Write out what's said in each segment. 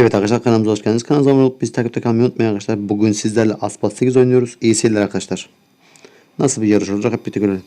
Evet arkadaşlar kanalımıza hoş geldiniz. Kanalımıza abone olup bizi takipte kalmayı unutmayın arkadaşlar. Bugün sizlerle Aspas 8 oynuyoruz. İyi seyirler arkadaşlar. Nasıl bir yarış olacak hep birlikte görelim.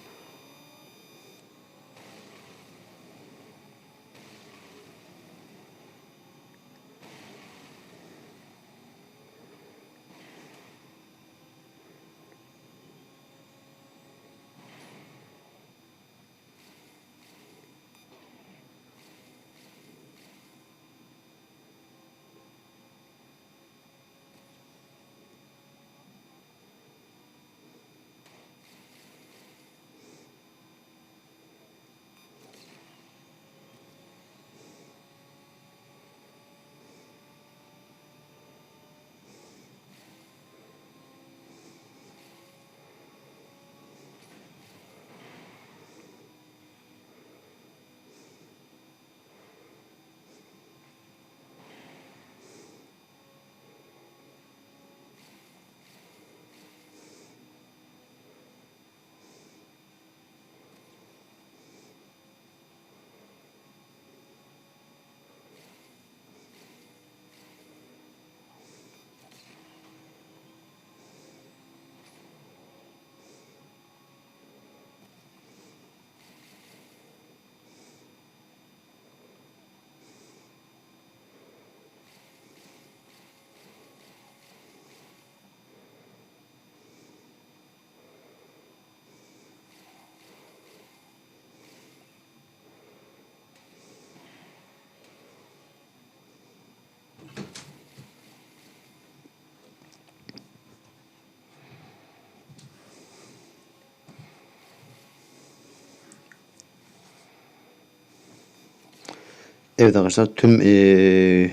Evet arkadaşlar tüm eee,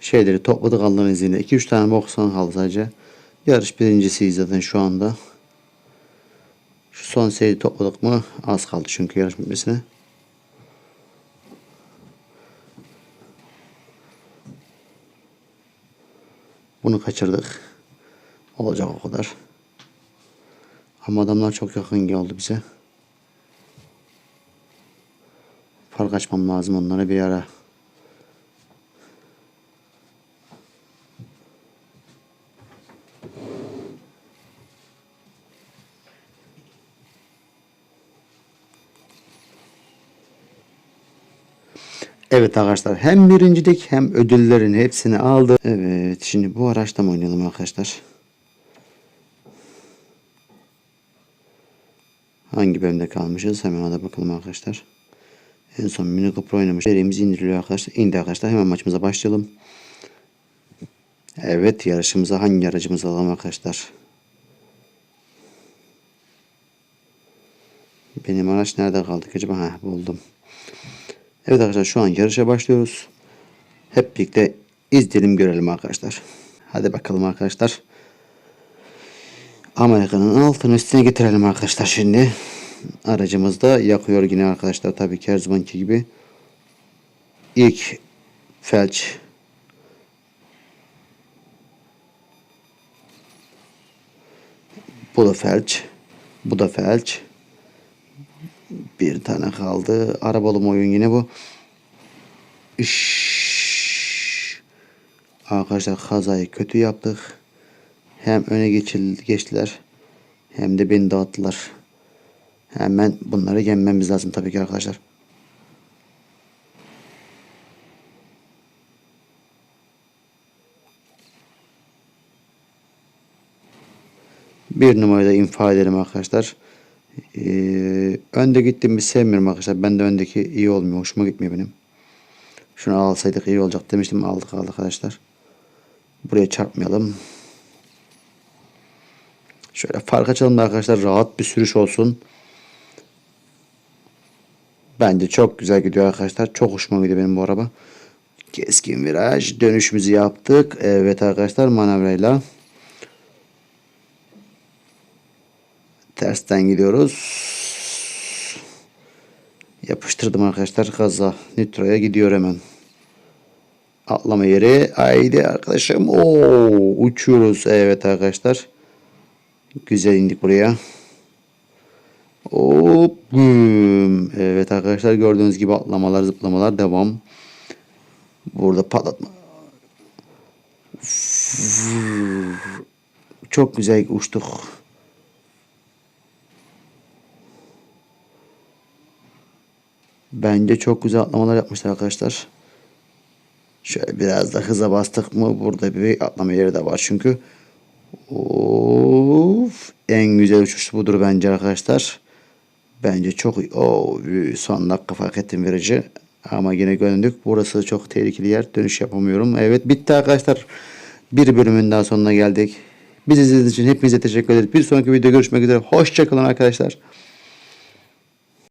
şeyleri topladık Allah'ın izniyle. 2-3 tane boksan kaldı sadece. Yarış birincisiyiz zaten şu anda. Şu son seyri topladık mı az kaldı çünkü yarış bitmesine. Bunu kaçırdık. Olacak o kadar. Ama adamlar çok yakın geldi bize. Fark açmam lazım onlara bir ara. Evet arkadaşlar hem birincilik hem ödüllerin hepsini aldı. Evet şimdi bu araçta mı oynayalım arkadaşlar? Hangi bölümde kalmışız? Hemen ona bakalım arkadaşlar. En son mini Cooper oynamış. Serimiz indiriliyor arkadaşlar. İndi arkadaşlar. Hemen maçımıza başlayalım. Evet yarışımıza hangi aracımızı alalım arkadaşlar? Benim araç nerede kaldı acaba? Ha buldum. Evet arkadaşlar şu an yarışa başlıyoruz. Hep birlikte izleyelim görelim arkadaşlar. Hadi bakalım arkadaşlar. Amerika'nın altını üstüne getirelim arkadaşlar şimdi. Aracımız da yakıyor yine arkadaşlar tabii ki her zamanki gibi. İlk felç Bu da felç. Bu da felç. Bir tane kaldı. Arabalı oyun yine bu. İş. Arkadaşlar kazayı kötü yaptık. Hem öne geçildi, geçtiler. Hem de beni dağıttılar. Hemen bunları yenmemiz lazım tabii ki arkadaşlar. Bir numarada infa edelim arkadaşlar. Ee, önde gittiğimi sevmiyorum arkadaşlar. Ben de öndeki iyi olmuyor. Hoşuma gitmiyor benim. Şunu alsaydık iyi olacak demiştim. Aldık arkadaşlar. Buraya çarpmayalım. Şöyle fark açalım da arkadaşlar rahat bir sürüş olsun. Bence çok güzel gidiyor arkadaşlar. Çok hoşuma gidiyor benim bu araba. Keskin viraj. Dönüşümüzü yaptık. Evet arkadaşlar manevrayla. Tersten gidiyoruz. Yapıştırdım arkadaşlar gaza. Nitro'ya gidiyor hemen. Atlama yeri. Haydi arkadaşım. Oo, uçuyoruz. Evet arkadaşlar. Güzel indik buraya. Hop. Evet arkadaşlar gördüğünüz gibi atlamalar zıplamalar devam. Burada patlatma. Çok güzel uçtuk. Bence çok güzel atlamalar yapmışlar arkadaşlar. Şöyle biraz da hıza bastık mı burada bir atlama yeri de var çünkü. Of, en güzel uçuş budur bence arkadaşlar. Bence çok iyi. Oo, son dakika fark ettim verici. Ama yine döndük. Burası çok tehlikeli yer. Dönüş yapamıyorum. Evet bitti arkadaşlar. Bir bölümün daha sonuna geldik. Bizi izlediğiniz için hepinize teşekkür ederiz. Bir sonraki videoda görüşmek üzere. Hoşçakalın arkadaşlar.